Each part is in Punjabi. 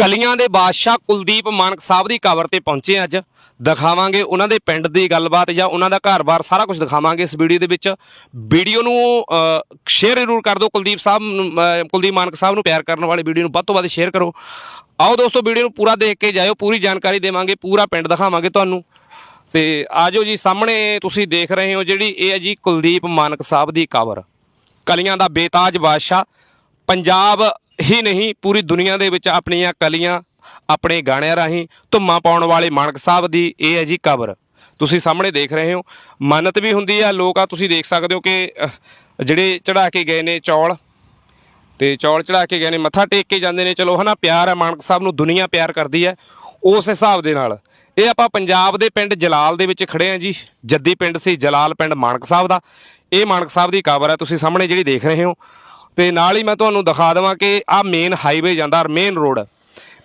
ਕਲੀਆਂ ਦੇ ਬਾਦਸ਼ਾਹ ਕੁਲਦੀਪ ਮਾਨਕ ਸਾਹਿਬ ਦੀ ਕਬਰ ਤੇ ਪਹੁੰਚੇ ਅੱਜ। ਦਿਖਾਵਾਂਗੇ ਉਹਨਾਂ ਦੇ ਪਿੰਡ ਦੀ ਗੱਲਬਾਤ ਜਾਂ ਉਹਨਾਂ ਦਾ ਘਰ-ਬਾਰ, ਸਾਰਾ ਕੁਝ ਦਿਖਾਵਾਂਗੇ ਇਸ ਵੀਡੀਓ ਦੇ ਵਿੱਚ। ਵੀਡੀਓ ਨੂੰ ਸ਼ੇਅਰ ਜ਼ਰੂਰ ਕਰ ਦਿਓ ਕੁਲਦੀਪ ਸਾਹਿਬ ਕੁਲਦੀਪ ਮਾਨਕ ਸਾਹਿਬ ਨੂੰ ਪਿਆਰ ਕਰਨ ਵਾਲੇ ਵੀਡੀਓ ਨੂੰ। ਵੱਧ ਤੋਂ ਵੱਧ ਸ਼ੇਅਰ ਕਰੋ। ਆਓ ਦੋਸਤੋ, ਵੀਡੀਓ ਨੂੰ ਪੂਰਾ ਦੇਖ ਕੇ ਜਾਇਓ, ਪੂਰੀ ਜਾਣਕਾਰੀ ਦੇਵਾਂਗੇ, ਪੂਰਾ ਪਿੰਡ ਦਿਖਾਵਾਂਗੇ ਤੁਹਾਨੂੰ। ਤੇ ਆਜੋ ਜੀ, ਸਾਹਮਣੇ ਤੁਸੀਂ ਦੇਖ ਰਹੇ ਹੋ ਜਿਹੜੀ ਇਹ ਹੈ ਜੀ ਕੁਲਦੀਪ ਮਾਨਕ ਸਾਹਿਬ ਦੀ ਕਬਰ। ਕਲੀਆਂ ਦਾ ਬੇਤਾਜ ਬਾਦਸ਼ਾਹ, ਪੰਜਾਬ ਹੀ ਨਹੀਂ, ਪੂਰੀ ਦੁਨੀਆ ਦੇ ਵਿੱਚ ਆਪਣੀਆਂ ਕਲੀਆਂ, ਆਪਣੇ ਗਾਣਿਆਂ ਰਾਹੀਂ ਧੁੰਮਾਂ ਪਾਉਣ ਵਾਲੇ ਮਾਨਕ ਸਾਹਿਬ ਦੀ ਇਹ ਹੈ ਜੀ ਕਬਰ। ਤੁਸੀਂ ਸਾਹਮਣੇ ਦੇਖ ਰਹੇ ਹੋ, ਮੰਨਤ ਵੀ ਹੁੰਦੀ ਆ, ਲੋਕ ਆ, ਤੁਸੀਂ ਦੇਖ ਸਕਦੇ ਹੋ ਕਿ ਜਿਹੜੇ ਚੜਾ ਕੇ ਗਏ ਨੇ ਚੌਲ, ਤੇ ਚੌਲ ਚੜਾ ਕੇ ਗਏ ਨੇ, ਮੱਥਾ ਟੇਕ ਕੇ ਜਾਂਦੇ ਨੇ, ਚਲੋ ਹਨਾ, ਪਿਆਰ ਹੈ ਮਾਨਕ ਸਾਹਿਬ ਨੂੰ ਦੁਨੀਆ ਪਿਆਰ ਕਰਦੀ ਹੈ ਉਸ ਹਿਸਾਬ ਦੇ ਨਾਲ। ਇਹ ਆਪਾਂ ਪੰਜਾਬ ਦੇ ਪਿੰਡ ਜਲਾਲ ਦੇ ਵਿੱਚ ਖੜੇ ਆ ਜੀ, ਜੱਦੀ ਪਿੰਡ ਸੀ, ਜਲਾਲ ਪਿੰਡ ਮਾਨਕ ਸਾਹਿਬ ਦਾ। ਇਹ ਮਾਨਕ ਸਾਹਿਬ ਦੀ ਕਬਰ ਹੈ ਤੁਸੀਂ ਸਾਹਮਣੇ ਜਿਹੜੀ ਦੇਖ ਰਹੇ ਹੋ ਤੇ ਨਾਲ ਹੀ ਮੈਂ ਤੁਹਾਨੂੰ ਦਿਖਾ ਦੇਵਾਂ ਕਿ ਆਹ ਮੇਨ ਹਾਈਵੇ ਜਾਂਦਾ ਮੇਨ ਰੋਡ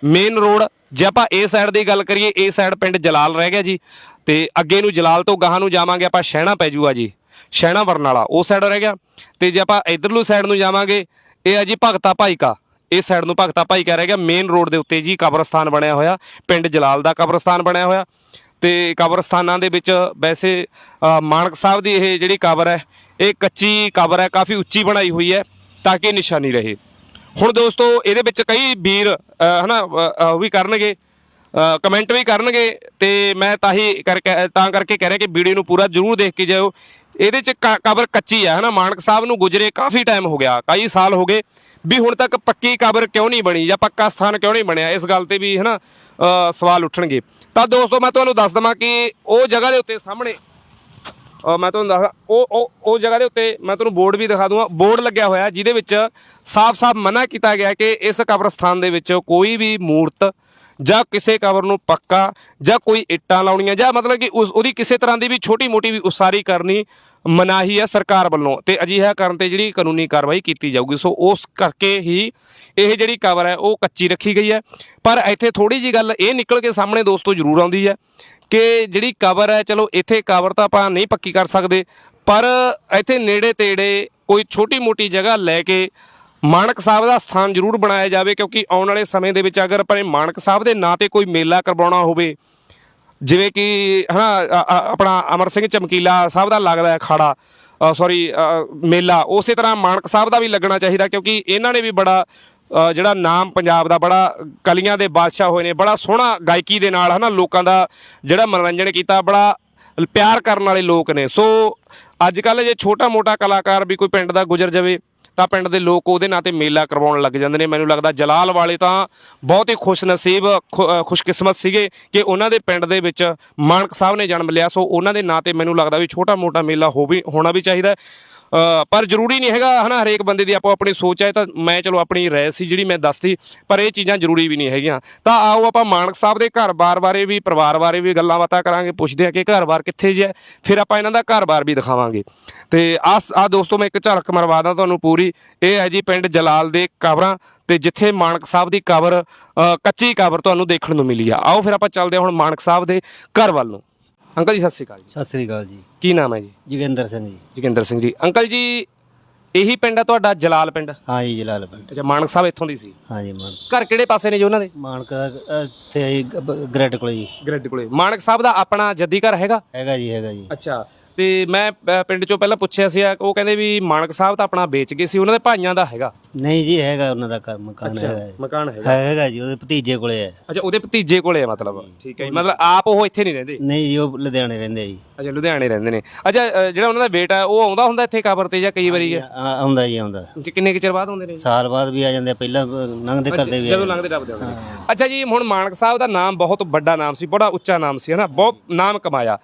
ਮੇਨ ਰੋਡ ਜੇ ਆਪਾਂ ਇਹ ਸਾਈਡ ਦੀ ਗੱਲ ਕਰੀਏ ਇਹ ਸਾਈਡ ਪਿੰਡ ਜਲਾਲ ਰਹਿ ਗਿਆ ਜੀ। ਤੇ ਅੱਗੇ ਨੂੰ ਜਲਾਲ ਤੋਂ ਗਾਹਾਂ ਨੂੰ ਜਾਵਾਂਗੇ ਆਪਾਂ ਸ਼ਹਿਣਾ ਪੈ ਜੂਗਾ ਜੀ। ਸ਼ਹਿਣਾ ਵਰਨਾਲਾ ਉਹ ਸਾਈਡ ਰਹਿ ਗਿਆ। ਤੇ ਜੇ ਆਪਾਂ ਇਧਰਲੂ ਸਾਈਡ ਨੂੰ ਜਾਵਾਂਗੇ ਇਹ ਆ ਜੀ ਭਗਤਾ ਭਾਈਕਾ। ਇਸ ਸਾਈਡ ਨੂੰ ਭਗਤਾ ਭਾਈਕਾ ਰਹਿ ਗਿਆ। ਮੇਨ ਰੋਡ ਦੇ ਉੱਤੇ ਜੀ ਕਬਰਸਤਾਨ ਬਣਿਆ ਹੋਇਆ। ਪਿੰਡ ਜਲਾਲ ਦਾ ਕਬਰਸਤਾਨ ਬਣਿਆ ਹੋਇਆ। ਤੇ ਕਬਰਸਤਾਨਾਂ ਦੇ ਵਿੱਚ ਵੈਸੇ ਅ, ਮਾਨਕ ਸਾਹਿਬ ਦੀ ਇਹ ਜਿਹੜੀ ਕਬਰ ਹੈ ਇਹ ਕੱਚੀ ਕਬਰ ਹੈ ਕਾਫੀ ਉੱਚੀ ਬਣਾਈ ਹੋਈ ਹੈ। ਤਾਂ ਕਿ ਨਿਸ਼ਾਨੀ ਰਹੇ। ਹੁਣ ਦੋਸਤੋ ਇਹਦੇ ਵਿੱਚ ਕਈ ਵੀਰ ਅ, ਹਨਾ ਉਹ ਵੀ ਕਰਨਗੇ ਕਮੈਂਟ ਵੀ ਕਰਨਗੇ ਤੇ ਮੈਂ ਤਾਂ ਹੀ ਕਰਕੇ ਤਾਂ ਕਰਕੇ ਕਹਿ ਰਿਹਾ ਕਿ ਵੀਡੀਓ ਨੂੰ ਪੂਰਾ ਜ਼ਰੂਰ ਦੇਖ ਕੇ ਜਾਇਓ। ਇਹਦੇ ਚ ਕ- ਕਬਰ ਕੱਚੀ ਹੈ ਹਨਾ ਮਾਨਕ ਸਾਹਿਬ ਨੂੰ ਗੁਜਰੇ ਕਾਫੀ ਟਾਈਮ ਹੋ ਗਿਆ ਕਈ ਸਾਲ ਹੋ ਗਏ ਵੀ ਹੁਣ ਤੱਕ ਪੱਕੀ ਕਬਰ ਕਿਉਂ ਨਹੀਂ ਬਣੀ ਜਾਂ ਪੱਕਾ ਸਥਾਨ ਕਿਉਂ ਨਹੀਂ ਬਣਿਆ ਇਸ ਗੱਲ ਤੇ ਵੀ ਹਨਾ ਅ, ਸਵਾਲ ਉੱਠਣਗੇ। ਤਾਂ ਦੋਸਤੋ ਮੈਂ ਤੁਹਾਨੂੰ ਦੱਸ ਦਵਾਂ ਕਿ ਉਹ ਜਗ੍ਹਾ ਦੇ ਉੱਤੇ ਸਾਹਮਣੇ ਮੈਂ ਤੁਹਾਨੂੰ ਦੱਸਾਂ ਉਹ ਉਹ ਉਹ ਜਗ੍ਹਾ ਦੇ ਉੱਤੇ ਮੈਂ ਤੁਹਾਨੂੰ ਬੋਰਡ ਵੀ ਦਿਖਾ ਦੂੰਗਾ। ਬੋਰਡ ਲੱਗਿਆ ਹੋਇਆ ਜਿਹਦੇ ਵਿੱਚ ਸਾਫ਼-ਸਾਫ਼ ਮਨਾ ਕੀਤਾ ਗਿਆ ਕਿ ਇਸ ਕਬਰਸਤਾਨ ਦੇ ਵਿੱਚ ਕੋਈ ਵੀ ਮੂਰਤ ਜਾਂ ਕਿਸੇ ਕਬਰ ਨੂੰ ਪੱਕਾ ਜਾਂ ਕੋਈ ਇੱਟਾਂ ਲਾਉਣੀਆਂ ਜਾਂ ਮਤਲਬ ਕਿ ਉਸ, ਉਹਦੀ ਕਿਸੇ ਤਰ੍ਹਾਂ ਦੀ ਵੀ ਛੋਟੀ-ਮੋਟੀ ਵੀ ਉਸਾਰੀ ਕਰਨੀ ਮਨਾਹੀ ਹੈ ਸਰਕਾਰ ਵੱਲੋਂ ਤੇ ਅਜਿਹਾ ਕਰਨ ਤੇ ਜਿਹੜੀ ਕਾਨੂੰਨੀ ਕਾਰਵਾਈ ਕੀਤੀ ਜਾਊਗੀ, ਸੋ ਉਸ ਕਰਕੇ ਹੀ ਇਹ ਜਿਹੜੀ ਕਵਰ ਹੈ ਉਹ ਕੱਚੀ ਰੱਖੀ ਗਈ ਹੈ। ਪਰ ਇੱਥੇ ਥੋੜੀ ਜੀ ਗੱਲ ਇਹ ਨਿਕਲ ਕੇ ਸਾਹਮਣੇ ਦੋਸਤੋ ਜ਼ਰੂਰ ਆਉਂਦੀ ਹੈ ਕਿ ਜਿਹੜੀ ਕਵਰ ਹੈ, ਚਲੋ ਇੱਥੇ ਕਵਰ ਤਾਂ ਆਪਾਂ ਨਹੀਂ ਪੱਕੀ ਕਰ ਸਕਦੇ, ਪਰ ਇੱਥੇ ਨੇੜੇ ਤੇੜੇ ਕੋਈ ਛੋਟੀ-ਮੋਟੀ ਜਗ੍ਹਾ ਲੈ ਕੇ ਮਾਨਕ ਸਾਹਿਬ ਦਾ ਸਥਾਨ ਜ਼ਰੂਰ ਬਣਾਇਆ ਜਾਵੇ, ਕਿਉਂਕਿ ਆਉਣ ਵਾਲੇ ਸਮੇਂ ਦੇ ਵਿੱਚ ਅਗਰ ਆਪਣੇ ਮਾਨਕ ਸਾਹਿਬ ਦੇ ਨਾਂ ਤੇ ਕੋਈ ਮੇਲਾ ਕਰਵਾਉਣਾ ਹੋਵੇ ਜਿਵੇਂ ਕਿ, ਹਨਾ, ਅ- ਆਪਣਾ ਅਮਰ ਸਿੰਘ ਚਮਕੀਲਾ ਸਾਹਿਬ ਦਾ ਲੱਗਦਾ ਹੈ ਖਾੜਾ ਸੌਰੀ ਮੇਲਾ, ਉਸੇ ਤਰ੍ਹਾਂ ਮਾਨਕ ਸਾਹਿਬ ਦਾ ਵੀ ਲੱਗਣਾ ਚਾਹੀਦਾ ਕਿਉਂਕਿ ਇਹਨਾਂ ਨੇ ਵੀ ਬੜਾ ਜਿਹੜਾ ਨਾਮ ਪੰਜਾਬ ਦਾ ਬੜਾ ਕਲੀਆਂ ਦੇ ਬਾਦਸ਼ਾਹ ਹੋਏ ਨੇ, ਬੜਾ ਸੋਹਣਾ ਗਾਇਕੀ ਦੇ ਨਾਲ, ਹਨਾ, ਲੋਕਾਂ ਦਾ ਜਿਹੜਾ ਮਨੋਰੰਜਨ ਕੀਤਾ, ਬੜਾ ਪਿਆਰ ਕਰਨ ਵਾਲੇ ਲੋਕ ਨੇ। ਸੋ, ਅੱਜ ਕੱਲ ਜੇ ਛੋਟਾ ਮੋਟਾ ਕਲਾਕਾਰ ਵੀ ਕੋਈ ਪਿੰਡ ਦਾ ਗੁਜ਼ਰ ਜਾਵੇ ਤਾਂ ਪਿੰਡ ਦੇ ਲੋਕ ਉਹਦੇ ਨਾਂ ਤੇ ਮੇਲਾ ਕਰਵਾਉਣ ਲੱਗ ਜਾਂਦੇ ਨੇ। ਮੈਨੂੰ ਲੱਗਦਾ ਜਲਾਲ ਵਾਲੇ ਤਾਂ ਬਹੁਤ ਹੀ ਖੁਸ਼ ਨਸੀਬ ਖੁ- ਖੁਸ਼ਕਿਸਮਤ ਸੀਗੇ ਕਿ ਉਹਨਾਂ ਦੇ ਪਿੰਡ ਦੇ ਵਿੱਚ ਮਾਨਕ ਸਾਹਿਬ ਨੇ ਜਨਮ ਲਿਆ। ਸੋ ਉਹਨਾਂ ਦੇ ਨਾਂ ਤੇ ਮੈਨੂੰ ਲੱਗਦਾ ਵੀ ਛੋਟਾ ਮੋਟਾ ਮੇਲਾ ਹੋ ਵੀ ਹੋਣਾ ਵੀ ਚਾਹੀਦਾ ਪਰ ਜ਼ਰੂਰੀ ਨਹੀਂ ਹੈਗਾ, ਹਨਾ, ਹਰੇਕ ਬੰਦੇ ਦੀ ਆਪੋ ਆਪਣੀ ਸੋਚ ਹੈ, ਤਾਂ ਮੈਂ ਚਲੋ ਆਪਣੀ ਰਾਏ ਸੀ ਜਿਹੜੀ ਮੈਂ ਦੱਸਤੀ, ਪਰ ਇਹ ਚੀਜ਼ਾਂ ਜ਼ਰੂਰੀ ਵੀ ਨਹੀਂ ਹੈਗੀਆਂ। ਤਾਂ ਆਓ ਆਪਾਂ ਮਾਨਕ ਸਾਹਿਬ ਦੇ ਘਰ-ਬਾਰ ਬਾਰੇ ਵੀ, ਪਰਿਵਾਰ ਬਾਰੇ ਵੀ ਗੱਲਾਂ ਬਾਤਾਂ ਕਰਾਂਗੇ, ਪੁੱਛਦੇ ਆ ਕਿ ਘਰ-ਬਾਰ ਕਿੱਥੇ ਜੇ ਫਿਰ ਆਪਾਂ ਇਹਨਾਂ ਦਾ ਘਰ-ਬਾਰ ਵੀ ਦਿਖਾਵਾਂਗੇ। ਤੇ ਆ ਆ ਦੋਸਤੋ, ਮੈਂ ਇੱਕ ਝਲਕ ਮਰਵਾ ਦਾਂ ਤੁਹਾਨੂੰ ਪੂਰੀ। ਇਹ ਹੈ ਜੀ ਪਿੰਡ ਜਲਾਲ ਦੇ ਕਬਰਾਂ, ਤੇ ਜਿੱਥੇ ਮਾਨਕ ਸਾਹਿਬ ਦੀ ਕਬਰ ਕੱਚੀ ਕਬਰ ਤੁਹਾਨੂੰ ਦੇਖਣ ਨੂੰ ਮਿਲੀ ਆ। ਆਓ ਫਿਰ ਆਪਾਂ ਚੱਲਦੇ ਹਾਂ ਹੁਣ ਮਾਨਕ ਸਾਹਿਬ ਦੇ ਘਰ ਵੱਲ ਨੂੰ। ਅੰਕਲ ਜੀ ਸਤਿ ਸ਼੍ਰੀ ਅਕਾਲ ਜੀ। ਸਤਿ ਸ੍ਰੀ ਅਕਾਲ ਜੀ। ਕੀ ਨਾਮ ਹੈ ਜੀ? ਜੋਗਿੰਦਰ ਸਿੰਘ ਜੀ। ਜੋਗਿੰਦਰ ਸਿੰਘ ਜੀ। ਅੰਕਲ ਜੀ ਇਹੀ ਪਿੰਡ ਹੈ ਤੁਹਾਡਾ ਜਲਾਲ ਪਿੰਡ? ਹਾਂ ਜੀ ਜਲਾਲ ਪਿੰਡ। ਅੱਛਾ ਮਾਨਕ ਸਾਹਿਬ ਇੱਥੋਂ ਦੀ ਸੀ? ਹਾਂ ਜੀ ਮਾਨ ਘਰ ਕਿਹੜੇ ਪਾਸੇ ਨੇ ਜੀ ਉਹਨਾਂ ਦੇ? ਮਾਨਕ ਦਾ ਅ, ਇੱਥੇ ਗ੍ਰੈਡ ਕੋਲ ਜੀ। ਗ੍ਰਿਡ ਕੋਲੇ। ਮਾਨਕ ਸਾਹਿਬ ਦਾ ਆਪਣਾ ਜੱਦੀ ਘਰ ਹੈਗਾ? ਹੈਗਾ ਜੀ ਹੈਗਾ ਜੀ। ਅੱਛਾ। ਤੇ ਮੈਂ ਅ, ਪਿੰਡ ਚੋਂ ਪਹਿਲਾਂ ਪੁੱਛਿਆ ਸੀ ਉਹ ਕਹਿੰਦੇ ਵੀ ਮਾਨਕ ਸਾਹਿਬ ਤਾਂ ਆਪਣਾ ਵੇਚ ਗਏ ਸੀ ਉਹਨਾਂ ਦੇ ਭਾਈਆਂ ਦਾ ਹੈਗਾ। ਨਹੀਂ ਜੀ ਹੈਗਾ ਉਹਨਾਂ ਦਾ ਘਰ ਮਕਾਨ ਹੈਗਾ ਜੀ। ਮਕਾਨ ਹੈਗਾ। ਹੈਗਾ ਜੀ ਉਹਦੇ ਭਤੀਜੇ ਕੋਲੇ ਹੈ। ਅੱਛਾ ਉਹਦੇ ਭਤੀਜੇ ਕੋਲੇ ਆ ਮਤਲਬ? ਠੀਕ ਹੈ ਜੀ ਮਤਲਬ ਆਪ ਉਹ ਇੱਥੇ ਨਹੀਂ ਰਹਿੰਦੇ? ਨਹੀਂ ਜੀ ਉਹ ਲੁਧਿਆਣੇ ਰਹਿੰਦੇ ਆ ਜੀ। ਅੱਛਾ ਲੁਧਿਆਣੇ ਰਹਿੰਦੇ ਨੇ। ਅੱਛਾ ਅ, ਜਿਹੜਾ ਉਹਨਾਂ ਦਾ ਬੇਟਾ ਉਹ ਆਉਂਦਾ ਹੁੰਦਾ ਇੱਥੇ ਕਬਰ ਤੇ ਜਾਂ ਕਈ ਵਾਰੀ? ਆ- ਆਉਂਦਾ ਜੀ ਆਉਂਦਾ। ਜੀ ਕਿੰਨੇ ਕੁ ਚਿਰ ਬਾਅਦ ਆਉਂਦੇ ਨੇ? ਸਾਲ ਬਾਅਦ ਵੀ ਆ ਜਾਂਦੇ ਆ, ਪਹਿਲਾਂ ਅ, ਲੰਘਦੇ ਕਰਦੇ ਵੀ ਆ ਜਦੋਂ ਲੰਘਦੇ ਟੱਪਦੇ ਆਉਂਦੇ ਨੇ। ਅੱਛਾ ਜੀ ਹੁਣ ਮਾਨਕ ਸਾਹਿਬ ਦਾ ਨਾਮ ਬਹੁਤ ਵੱਡਾ ਨਾਮ ਸੀ ਬੜਾ ਉੱਚਾ ਨਾਮ ਸੀ ਹਨਾ? ਬਹੁਤ ਨਾਮ ਕਮਾਇਆ।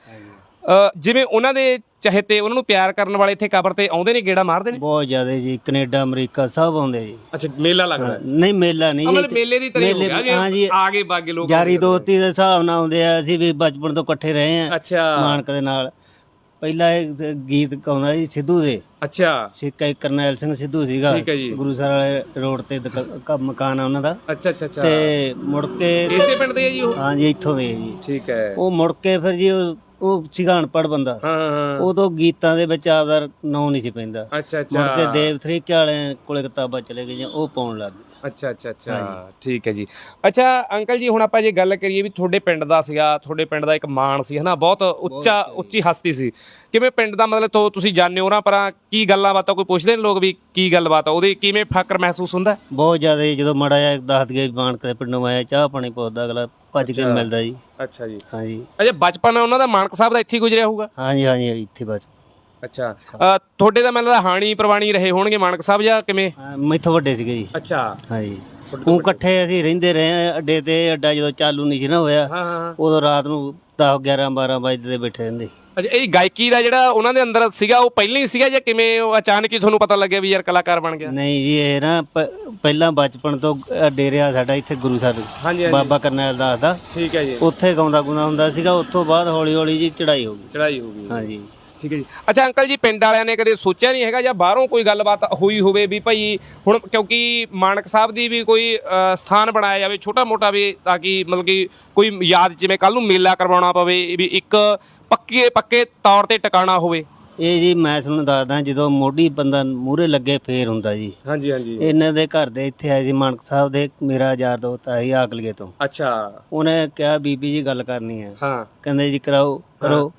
ਜਿਵੇਂ ਉਹਨਾਂ ਦੇ ਚਹੇਤੇ ਉਹਨਾਂ ਨੂੰ ਪਿਆਰ ਕਰਨ ਵਾਲੇ ਇੱਥੇ ਕਬਰ ਤੇ ਆਉਂਦੇ ਨੇ ਗੇੜਾ ਮਾਰਦੇ ਨੇ? ਬਹੁਤ ਜ਼ਿਆਦਾ ਜੀ ਕੈਨੇਡਾ ਅਮਰੀਕਾ ਸਭ ਆਉਂਦੇ ਜੀ। ਅੱਛਾ ਮੇਲਾ ਲੱਗਦਾ ਨਹੀਂ ਮੇਲਾ ਨਹੀਂ ਮਤਲਬ ਮੇਲੇ ਦੀ ਤਰ੍ਹਾਂ ਹੋ ਗਿਆ ਹਾਂ ਜੀ ਆਗੇ ਬਾਗੇ ਲੋਕ ਯਾਰੀ ਦੋਸਤੀ ਦੇ ਹਿਸਾਬ ਨਾਲ ਆਉਂਦੇ ਆ ਅਸੀਂ ਵੀ ਬਚਪਨ ਤੋਂ ਇਕੱਠੇ ਰਹੇ ਆ ਅੱਛਾ। ਮਾਨਕ ਦੇ ਨਾਲ। ਪਹਿਲਾ ਇਹ ਗੀਤ ਗਾਉਂਦਾ ਜੀ ਸਿੱਧੂ ਦੇ। ਅੱਛਾ। ਸਿੱਕਾ ਇੱਕ ਕਰਨੈਲ ਸਿੰਘ ਸਿੱਧੂ ਸੀਗਾ। ਠੀਕ ਹੈ ਜੀ। ਗੁਰੂਸਰ ਵਾਲੇ ਰੋਡ ਤੇ ਮਕਾਨ ਆ ਉਹਨਾਂ ਦਾ। ਅੱਛਾ ਅੱਛਾ ਅੱਛਾ। ਤੇ ਮੁੜ ਕੇ ਇਸੇ ਪਿੰਡ ਦੇ ਆ ਜੀ ਉਹ? ਹਾਂਜੀ ਇੱਥੋਂ ਦੇ ਜੀ। ਠੀਕ ਹੈ। ਉਹ ਮੁੜ ਕੇ ਫਿਰ ਜੀ ਉਹ ਉਹ ਸੀਗਾ ਅਨਪੜ੍ਹ ਬੰਦਾ। ਹਾਂ ਹਾਂ। ਉਦੋਂ ਗੀਤਾਂ ਦੇ ਵਿੱਚ ਆਪਦਾ ਨਾਂ ਨਹੀਂ ਸੀ ਪੈਂਦਾ। ਅੱਛਾ ਮੁੜ ਕੇ ਅੱਛਾ ਦੇਵ ਥਰੀਕੇ ਵਾਲੇ ਕੋਲੇ ਕਿਤਾਬਾਂ ਚਲੇ ਗਈਆਂ ਉਹ ਪਾਉਣ ਲੱਗ ਗਏ। ਅੱਛਾ ਅੱਛਾ ਅੱਛਾ। ਠੀਕ ਹੈ ਜੀ। ਅੱਛਾ ਅੰਕਲ ਜੀ ਹੁਣ ਆਪਾਂ ਜੇ ਗੱਲ ਕਰੀਏ ਵੀ ਤੁਹਾਡੇ ਪਿੰਡ ਦਾ ਸੀਗਾ ਤੁਹਾਡੇ ਪਿੰਡ ਦਾ ਇੱਕ ਮਾਣ ਸੀ ਹਨਾ? ਬਹੁਤ ਉੱਚਾ ਉੱਚੀ ਹਸਤੀ ਸੀ। ਕਿਵੇਂ ਪਿੰਡ ਦਾ ਮਤਲਬ ਤੋਂ ਤੁਸੀਂ ਜਾਣਦੇ ਹੋ ਨਾ ਪਰ ਕੀ ਗੱਲਾਂ ਬਾਤਾਂ ਕੋਈ ਪੁੱਛਦੇ ਨੇ ਲੋਕ ਵੀ ਕੀ ਗੱਲਬਾਤ ਆ? ਉਹਦੇ ਕਿਵੇਂ ਫਕਰ ਮਹਿਸੂਸ ਹੁੰਦਾ? ਬਹੁਤ ਜ਼ਿਆਦਾ ਜੀ, ਜਦੋਂ ਮੜਾ ਜਾ ਦੱਸ ਦਈਏ ਮਾਨਕ ਦੇ ਪਿੰਡੋਂ ਆਇਆ ਚਾਹ ਪਾਣੀ ਪੁੱਛਦਾ ਅਗਲਾ ਭੱਜ ਕੇ ਮਿਲਦਾ ਜੀ। ਅੱਛਾ ਜੀ। ਹਾਂਜੀ। ਅਜੇ ਬਚਪਨ ਉਹਨਾਂ ਦਾ ਮਾਨਕ ਸਾਹਿਬ ਦਾ ਇੱਥੇ ਹੀ ਗੁਜ਼ਰਿਆ ਹੋਊਗਾ? ਹਾਂਜੀ ਹਾਂਜੀ ਇੱਥੇ ਬਸ। ਅੱਛਾ। ਅ, ਤੁਹਾਡੇ ਦਾ ਮੈਨੂੰ ਲੱਗਦਾ ਹਾਣੀ ਪ੍ਰਵਾਣੀ ਰਹੇ ਹੋਣਗੇ ਮਾਨਕ ਸਾਹਿਬ ਜਾਂ ਕਿਵੇਂ? ਹਾਂ, ਮੈਥੋਂ ਵੱਡੇ ਸੀਗੇ ਜੀ। ਅੱਛਾ। ਹਾਂਜੀ। ਉਹ ਇਕੱਠੇ ਅਸੀਂ ਰਹਿੰਦੇ ਰਹੇ ਆ ਅੱਡੇ ਤੇ ਅੱਡਾ ਜਦੋਂ ਚਾਲੂ ਨਹੀਂ ਸੀ ਨਾ ਹੋਇਆ ਹਾਂ ਹਾਂ ਉਦੋਂ ਰਾਤ ਨੂੰ 10 11 12 ਵਜੇ ਤੇ ਬੈਠੇ ਰਹਿੰਦੇ। ਅੱਛਾ ਇਹ ਗਾਇਕੀ ਦਾ ਜਿਹੜਾ ਉਹਨਾਂ ਦੇ ਅੰਦਰ ਸੀਗਾ ਉਹ ਪਹਿਲਾਂ ਹੀ ਸੀਗਾ ਜਾਂ ਕਿਵੇਂ ਉਹ ਅਚਾਨਕ ਹੀ ਤੁਹਾਨੂੰ ਪਤਾ ਲੱਗਿਆ ਵੀ ਯਾਰ ਕਲਾਕਾਰ ਬਣ ਗਿਆ? ਨਹੀਂ ਜੀ ਇਹ ਨਾ ਪ- ਪਹਿਲਾਂ ਬਚਪਨ ਤੋਂ ਅ, ਡੇਰਿਆ ਸਾਡਾ ਇੱਥੇ ਗੁਰੂ ਸਾਹਿਬ। ਹਾਂਜੀ ਬਾਬਾ ਕਰਨੈਲ ਦਾਸ ਦਾ। ਠੀਕ ਹੈ ਜੀ। ਉੱਥੇ ਗਾਉਂਦਾ ਗੁੰਦਾ ਹੁੰਦਾ ਸੀਗਾ ਤੋਂ ਬਾਅਦ ਹੌਲੀ ਹੌਲੀ ਜੀ ਚੜਾਈ ਹੋ ਗਈ। ਚੜਾਈ ਹੋ ਗਈ। ਹਾਂਜੀ। ਠੀਕ ਹੈ ਜੀ। ਅੱਛਾ ਅੰਕਲ ਜੀ ਪਿੰਡ ਵਾਲਿਆਂ ਨੇ ਕਦੇ ਸੋਚਿਆ ਨਹੀਂ ਹੈਗਾ ਜਾਂ ਬਾਹਰੋਂ ਕੋਈ ਗੱਲਬਾਤ ਹੋਈ ਹੋਵੇ ਵੀ ਭਾਈ ਹੁਣ ਕਿਉਂਕਿ ਮਾਨਕ ਸਾਹਿਬ ਦੀ ਵੀ ਕੋਈ ਅ, ਸਥਾਨ ਬਣਾਇਆ ਜਾਵੇ ਛੋਟਾ ਮੋਟਾ ਵੀ ਤਾਂ ਕਿ ਮਤਲਬ ਕਿ ਕੋਈ ਯਾਦ ਜਿਵੇਂ ਕੱਲ ਨੂੰ ਮੇਲਾ ਕਰਵਾਉਣਾ ਪਵੇ ਵੀ ਇੱਕ ਪੱਕੇ ਪੱਕੇ ਤੌਰ ਤੇ ਟਿਕਾਣਾ ਹੋਵੇ। ਇਹ ਜੀ ਮੈਂ ਤੁਹਾਨੂੰ ਦੱਸਦਾ ਜਦੋਂ ਮੋਢੀ ਬੰਦਾ ਮੂਰੇ ਲੱਗੇ ਫੇਰ ਹੁੰਦਾ ਜੀ। ਹਾਂਜੀ ਹਾਂਜੀ। ਇਹਨਾਂ ਦੇ ਘਰ ਦੇ ਇੱਥੇ ਆਏ ਸੀ ਮਾਨਕ ਸਾਹਿਬ ਦੇ ਮੇਰਾ ਯਾਰ ਦੋਸਤ ਆਈ ਆਕਲਗੇ ਤੋਂ। ਅੱਛਾ। ਉਹਨੇ ਕਿਹਾ ਬੀਬੀ ਜੀ ਗੱਲ ਕਰਨੀ ਹੈ। ਹਾਂ। ਕਹਿੰਦੇ ਜੀ ਕਰਾਓ ਕਰੋ।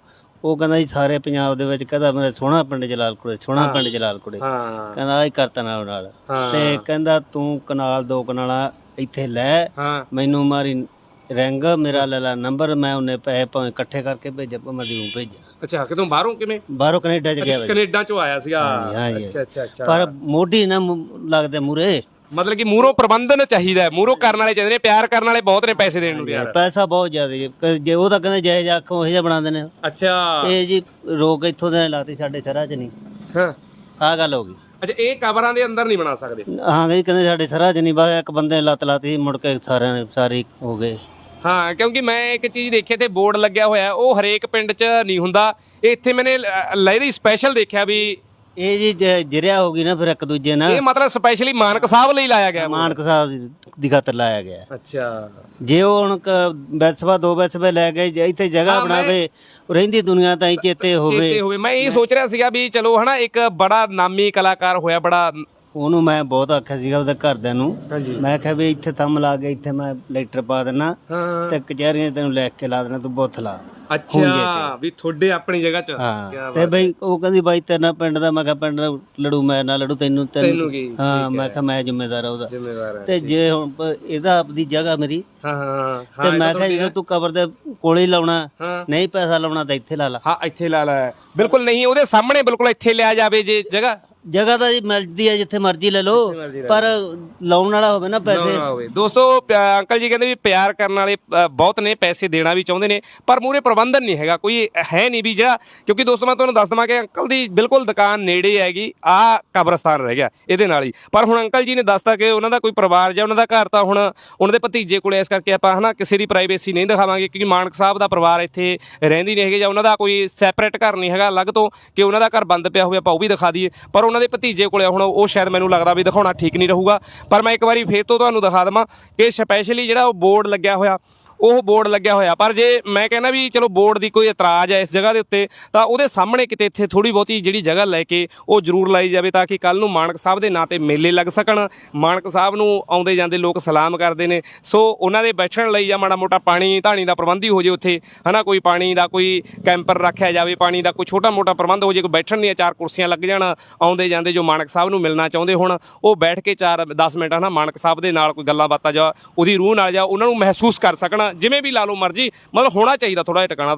ਉਹ ਕਹਿੰਦਾ ਜੀ ਸਾਰੇ ਪੰਜਾਬ ਦੇ ਵਿੱਚ ਕਹਿੰਦਾ ਮੇਰਾ ਸੋਹਣਾ ਪਿੰਡ ਜਲਾਲਪੁਰੇ ਸੋਹਣਾ ਪਿੰਡ ਜਲਾਲਪੁਰੇ ਹਾਂ। ਕਹਿੰਦਾ ਆਹ ਹੀ ਕਰਤਾ ਨਾਲ ਨਾਲ। ਤੇ ਕਹਿੰਦਾ ਤੂੰ ਕਨਾਲ ਦੋ ਕਨਾਲਾ ਇੱਥੇ ਲੈ। ਹਾਂ। ਮੈਨੂੰ ਮਾਰੀ ਰਿੰਗ ਮੇਰਾ ਲੈ ਲਾ ਨੰਬਰ ਮੈਂ ਉਹਨੇ ਪੈਸੇ ਭਾਵੇਂ ਇਕੱਠੇ ਕਰਕੇ ਭੇਜਿਆ ਭਾਵੇਂ ਦੀ ਭੇਜਿਆ। ਅੱਛਾ ਕਿਤੋਂ ਬਾਹਰੋਂ ਕਿਵੇਂ? ਬਾਹਰੋਂ ਕੈਨੇਡਾ ਚ ਗਿਆ ਵਾ ਜੀ। ਕੈਨੇਡਾ ਚੋਂ ਆਇਆ ਸੀਗਾ। ਹਾਂਜੀ, ਹਾਂਜੀ। ਅੱਛਾ ਅੱਛਾ ਅੱਛਾ। ਪਰ ਮੋਢੀ ਨਾ ਮੁ- ਲੱਗਦੇ ਮੂਰੇ ਮਤਲਬ ਕਿ ਮੂਹਰੋਂ ਪ੍ਰਬੰਧਨ ਚਾਹੀਦਾ ਹੈ ਮੂਹਰੋਂ ਕਰਨ ਵਾਲੇ ਚਾਹੀਦੇ ਨੇ ਪਿਆਰ ਕਰਨ ਵਾਲੇ ਬਹੁਤ ਨੇ ਪੈਸੇ ਦੇਣ ਨੂੰ ਯਾਰ ਪੈਸਾ ਬਹੁਤ ਜ਼ਿਆਦਾ ਜੀ। ਕ- ਜੇ ਉਹ ਤਾਂ ਕਹਿੰਦੇ ਜਾਇਜ਼ ਆਖੋ ਉਹ ਜਿਹਾ ਬਣਾਉਂਦੇ ਨੇ। ਅੱਛਾ। ਇਹ ਜੀ ਰੋਕ ਇੱਥੋਂ ਦੇ ਲਾਤੇ ਸਾਡੇ ਸ਼ਹਿਰਾਂ 'ਚ ਨਹੀਂ। ਹਾਂ। ਆਹ ਗੱਲ ਹੋ ਗਈ। ਅੱਛਾ ਇਹ ਕਬਰਾਂ ਦੇ ਅੰਦਰ ਨਹੀਂ ਬਣਾ ਸਕਦੇ? ਹਾਂ ਜੀ ਕਹਿੰਦੇ ਸਾਡੇ ਸ਼ਹਿਰਾਂ 'ਚ ਨਹੀਂ ਬਾ ਇੱਕ ਬੰਦੇ ਨੇ ਲੱਤ ਲਾਤੀ ਮੁੜ ਕੇ ਸਾਰਿਆਂ ਨੇ ਸਾਰੇ ਹੀ ਹੋ ਗਏ। ਹਾਂ ਕਿਉਂਕਿ ਮੈਂ ਇੱਕ ਚੀਜ਼ ਦੇਖੀ ਤੇ ਬੋਰਡ ਲੱਗਿਆ ਹੋਇਆ ਉਹ ਹਰੇਕ ਪਿੰਡ 'ਚ ਨਹੀਂ ਹੁੰਦਾ। ਇਹ ਇੱਥੇ ਮੈਨੇ ਲ- ਲਹਿਰੀ ਸਪੈਸ਼ਲ ਦੇਖਿਆ ਵੀ ਇਹ ਜੀ ਜ- ਜਿਰਿਆ ਹੋ ਗਈ ਨਾ ਫਿਰ ਇੱਕ ਦੂਜੇ ਨਾਲ ਇਹ ਮਤਲਬ ਸਪੈਸ਼ਲੀ ਮਾਨਕ ਸਾਹਿਬ ਲਈ ਲਾਇਆ ਗਿਆ ਮਾਨਕ ਸਾਹਿਬ ਦੀ- ਦੀ ਖਾਤਰ ਲਾਇਆ ਗਿਆ। ਅੱਛਾ। ਜੇ ਉਹ ਹੁਣ ਬੈਸਵਾ ਦੋ ਬੈਸਵੇ ਲੈ ਗਏ ਜੇ ਇੱਥੇ ਜਗ੍ਹਾ ਬਣਾਵੇ ਰਹਿੰਦੀ ਦੁਨੀਆ ਤਾਂ ਹੀ ਚੇਤੇ ਹੋਵੇ। ਚੇਤੇ ਹੋਵੇ। ਮੈਂ ਇਹ ਸੋਚ ਰਿਹਾ ਸੀਗਾ ਵੀ ਚਲੋ ਹਨਾ ਇੱਕ ਬੜਾ ਨਾਮੀ ਕਲਾਕਾਰ ਹੋਇਆ ਬੜਾ ਉਹਨੂੰ ਮੈਂ ਬਹੁਤ ਆਖਿਆ ਸੀਗਾ ਉਹਦੇ ਘਰਦਿਆਂ ਨੂੰ। ਹਾਂਜੀ। ਮੈਂ ਕਿਹਾ ਵੀ ਇੱਥੇ ਥੰਮ ਲਾ ਕੇ ਇੱਥੇ ਮੈਂ ਲੈਟਰ ਪਾ ਦੇਣਾ ਹਾਂ। ਤੇ ਕਚਹਿਰੀਆਂ 'ਚ ਤੈਨੂੰ ਲਿਖ ਕੇ ਲਾ ਦੇਣਾ ਤੂੰ ਬੁੱਥ ਲਾ। ਅੱਛਾ ਵੀ ਤੁਹਾਡੇ ਆਪਣੀ ਜਗ੍ਹਾ 'ਚ। ਹਾਂ। ਤੇ ਬਈ ਉਹ ਕਹਿੰਦੀ ਬਾਈ ਤੇਰੇ ਨਾਲ ਪਿੰਡ ਦਾ ਮੈਂ ਕਿਹਾ ਪਿੰਡ ਦਾ ਲੜੂ ਮੈਂ ਨਾ ਲੜੂ ਤੈਨੂੰ ਤੈਨੂੰ ਕੀ? ਹਾਂ ਮੈਂ ਕਿਹਾ ਮੈਂ ਜ਼ਿੰਮੇਦਾਰ ਆ ਉਹਦਾ। ਜ਼ਿੰਮੇਵਾਰ ਹੈ ਤੇ ਜੇ ਹੁਣ ਪ- ਇਹਦਾ ਆਪਦੀ ਜਗ੍ਹਾ ਮੇਰੀ। ਹਾਂ ਹਾਂ ਤੇ ਮੈਂ ਕਿਹਾ ਜਦੋਂ ਤੂੰ ਕਬਰ ਦੇ ਕੋਲੇ ਹੀ ਲਾਉਣਾ ਹਾਂ। ਨਹੀਂ ਪੈਸਾ ਲਾਉਣਾ ਤਾਂ ਇੱਥੇ ਲਾ ਲਾ। ਹਾਂ ਇੱਥੇ ਲਾ ਲੈ। ਬਿਲਕੁਲ ਨਹੀਂ ਉਹਦੇ ਸਾਹਮਣੇ ਬਿਲਕੁਲ ਇੱਥੇ ਲਿਆ ਜਾਵੇ ਜੇ ਜਗ੍ਹਾ। ਜਗ੍ਹਾ ਤਾਂ ਜੀ ਮਿਲਦੀ ਹੈ ਜਿੱਥੇ ਮਰਜ਼ੀ ਲੈ ਲਓ ਪਰ ਲਾਉਣ ਵਾਲਾ ਹੋਵੇ ਨਾ ਪੈਸੇ। ਨਾ ਹੋਵੇ। ਦੋਸਤੋ ਪਿਆ- ਅੰਕਲ ਜੀ ਕਹਿੰਦੇ ਵੀ ਪਿਆਰ ਕਰਨ ਵਾਲੇ ਅ, ਬਹੁਤ ਨੇ ਪੈਸੇ ਦੇਣਾ ਵੀ ਚਾਹੁੰਦੇ ਨੇ ਪਰ ਮੂਰੇ ਪ੍ਰਬੰਧਨ ਨਹੀਂ ਹੈਗਾ ਕੋਈ ਹੈ ਨਹੀਂ ਵੀ ਜਿਹੜਾ ਕਿਉਂਕਿ ਦੋਸਤੋ ਮੈਂ ਤੁਹਾਨੂੰ ਦੱਸ ਦਵਾਂ ਕਿ ਅੰਕਲ ਦੀ ਬਿਲਕੁਲ ਦੁਕਾਨ ਨੇੜੇ ਹੈਗੀ ਆ ਕਬਰਸਤਾਨ ਰਹਿ ਗਿਆ ਇਹਦੇ ਨਾਲ ਹੀ। ਪਰ ਹੁਣ ਅੰਕਲ ਜੀ ਨੇ ਦੱਸਤਾ ਕਿ ਉਹਨਾਂ ਦਾ ਕੋਈ ਪਰਿਵਾਰ ਜਾਂ ਉਹਨਾਂ ਦਾ ਘਰ ਤਾਂ ਹੁਣ ਉਹਨਾਂ ਦੇ ਭਤੀਜੇ ਕੋਲੇ ਇਸ ਕਰਕੇ ਆਪਾਂ ਹਨਾ ਕਿਸੇ ਦੀ ਪ੍ਰਾਈਵੇਸੀ ਨਹੀਂ ਦਿਖਾਵਾਂਗੇ ਕਿਉਂਕਿ ਮਾਨਕ ਸਾਹਿਬ ਦਾ ਪਰਿਵਾਰ ਇੱਥੇ ਰਹਿੰਦੀ ਨਹੀਂ ਹੈਗੇ ਜਾਂ ਉਹਨਾਂ ਦਾ ਕੋਈ ਸੈਪਰੇਟ ਘਰ ਨਹੀਂ ਹੈਗਾ ਅਲੱਗ ਤੋਂ ਕਿ ਉਹਨਾਂ ਦਾ ਘਰ ਬੰਦ ਪਿਆ ਹੋਵੇ ਆਪਾਂ ਉਹ ਵੀ ਦਿਖਾ ਦਈਏ। ਪਰ ਉਹਨਾਂ ਉਹਨਾਂ ਦੇ ਭਤੀਜੇ ਕੋਲੇ ਹੁਣ ਉਹ ਸ਼ਾਇਦ ਮੈਨੂੰ ਲੱਗਦਾ ਵੀ ਦਿਖਾਉਣਾ ਠੀਕ ਨਹੀਂ ਰਹੂਗਾ। ਪਰ ਮੈਂ ਇੱਕ ਵਾਰੀ ਫੇਰ ਤੋਂ ਤੁਹਾਨੂੰ ਦਿਖਾ ਦਵਾਂ ਕਿ ਸਪੈਸ਼ਲੀ ਜਿਹੜਾ ਉਹ ਬੋਰਡ ਲੱਗਿਆ ਹੋਇਆ ਉਹ ਬੋਰਡ ਲੱਗਿਆ ਹੋਇਆ। ਪਰ ਜੇ ਮੈਂ ਕਹਿੰਦਾ ਵੀ ਚਲੋ ਬੋਰਡ ਦੀ ਕੋਈ ਇਤਰਾਜ਼ ਹੈ ਇਸ ਜਗ੍ਹਾ ਦੇ ਉੱਤੇ, ਤਾਂ ਉਹਦੇ ਸਾਹਮਣੇ ਕਿਤੇ ਇੱਥੇ ਥੋੜੀ ਬਹੁਤੀ ਜਿਹੜੀ ਜਗ੍ਹਾ ਲੈ ਕੇ ਉਹ ਜ਼ਰੂਰ ਲਾਈ ਜਾਵੇ ਤਾਂ ਕਿ ਕੱਲ ਨੂੰ ਮਾਨਕ ਸਾਹਿਬ ਦੇ ਨਾਂ ਤੇ ਮੇਲੇ ਲੱਗ ਸਕਣ। ਮਾਨਕ ਸਾਹਿਬ ਨੂੰ ਆਉਂਦੇ ਜਾਂਦੇ ਲੋਕ ਸਲਾਮ ਕਰਦੇ ਨੇ। ਸੋ ਉਹਨਾਂ ਦੇ ਬੈਠਣ ਲਈ ਜਾਂ ਮਾੜਾ ਮੋਟਾ ਪਾਣੀ ਧਾਣੀ ਦਾ ਪ੍ਰਬੰਧ ਹੀ ਹੋ ਜੇ ਉੱਥੇ, ਹਨਾ, ਕੋਈ ਪਾਣੀ ਦਾ ਕੋਈ ਕੈਂਪਰ ਰੱਖਿਆ ਜਾਵੇ, ਪਾਣੀ ਦਾ ਕੋਈ ਛੋਟਾ ਮੋਟਾ ਪ੍ਰਬੰਧ ਹੋ ਜੇ, ਕੋਈ ਬੈਠਣ ਦੀਆਂ ਚਾਰ ਕੁਰਸੀਆਂ ਲੱਗ ਜਾਣ, ਆਉਂਦੇ ਜਾਂਦੇ ਜੋ ਮਾਨਕ ਸਾਹਿਬ ਨੂੰ ਮਿਲਣਾ ਚਾਹੁੰਦੇ ਹੁਣ, ਉਹ ਬੈਠ ਕੇ ਚਾਰ 10 ਮਿੰਟ, ਹਨਾ, ਮਾਨਕ ਸਾਹਿਬ ਦੇ ਨਾਲ ਕੋਈ ਗੱਲਾਂ ਬਾਤਾਂ ਜਾਂ ਉਹਦੀ ਰੂਹ ਨਾਲ ਜਾਂ ਉਹਨਾਂ ਨੂੰ ਮਹਿਸੂਸ ਕਰ ਸਕਣ। ਜਿਵੇਂ ਵੀ ਲਾ ਲਓ ਮਰਜ਼ੀ ਮਤਲਬ ਹੋਣਾ ਚਾਹੀਦਾ ਥੋੜਾ ਜਿਹਾ ਟਿਕਾਣਾ।